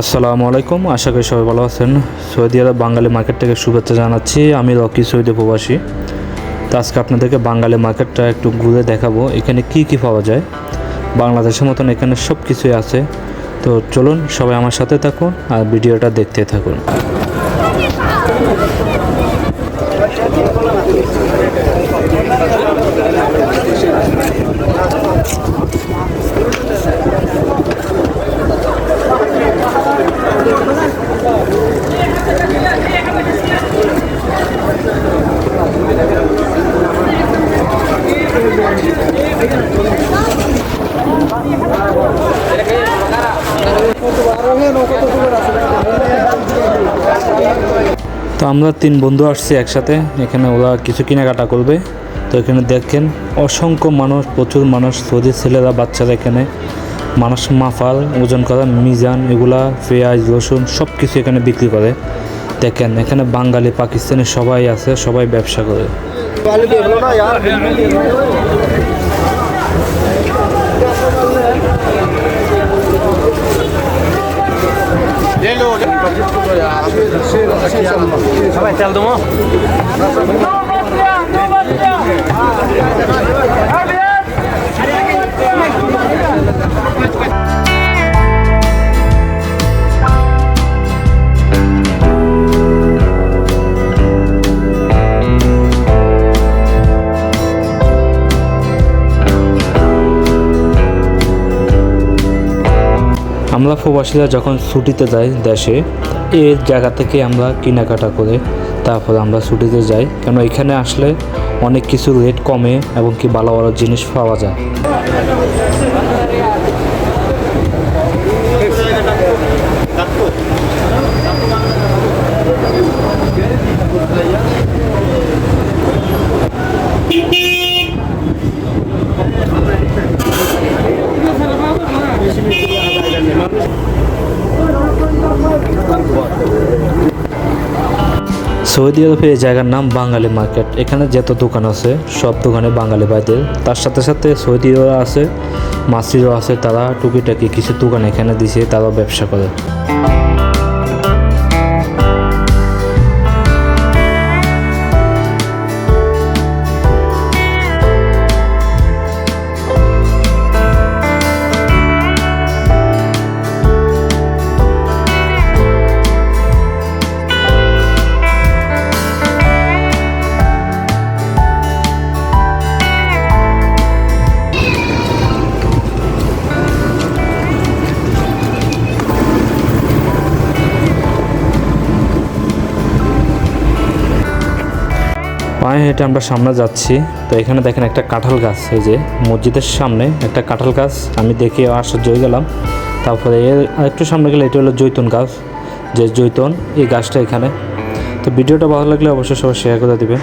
আসসালামু আলাইকুম। আশা করি সবাই ভালো আছেন। সৌদি আরব বাঙালি মার্কেট থেকে শুভেচ্ছা জানাচ্ছি। আমি রকি, সৌদি প্রবাসী। তো আজকে আপনাদেরকে বাঙালি মার্কেটটা একটু ঘুরে দেখাবো। এখানে কি কি পাওয়া যায়? বাংলাদেশের মতন এখানে সব কিছুই আছে। তো চলুন সবাই আমার সাথে থাকুন আর ভিডিওটা দেখতে থাকুন। তো আমরা তিন বন্ধু আসছি একসাথে। এখানে ওরা কিছু কেনাকাটা করবে। তো এখানে দেখেন, অসংখ্য মানুষ, প্রচুর মানুষ, সৌদি ছেলেরা, বাচ্চারা এখানে। মানুষ মাফাল, ওজন করা, মিজান, এগুলা, পেঁয়াজ, রসুন সব কিছু এখানে বিক্রি করে। দেখেন, এখানে বাঙালি, পাকিস্তানি সবাই আছে, সবাই ব্যবসা করে। Hava eteldim o. আমরা প্রবাসীরা যখন ছুটিতে যাই দেশে এর জায়গা থেকে আমরা কেনাকাটা করে তারপরে আমরা ছুটিতে যাই। কেন এখানে আসলে অনেক কিছু রেট কমে এবং কি ভালো ভালো জিনিস পাওয়া যায়। সৌদি আরবে এই জায়গার নাম বাঙালি মার্কেট। এখানে যত দোকান আছে, সব দোকানে বাঙালি ভাইদের। তার সাথে সাথে সৌদিও আছে মাসিরও আছে, তারা টুকিটাকি কিছু দোকান এখানে দিছে, তারাও ব্যবসা করে। পায়ে হেঁটে আমরা সামনে যাচ্ছি। তো এখানে দেখেন একটা কাঁঠাল গাছ, এই যে মসজিদের সামনে একটা কাঁঠাল গাছ। আমি দেখে আশ্চর্য হয়ে গেলাম। তারপরে এর আরেকটু সামনে গেলে এটা হলো জৈতন গাছ, যে জৈতন, এই গাছটা এখানে। তো ভিডিওটা ভালো লাগলে অবশ্যই সবাই শেয়ার করে দিবে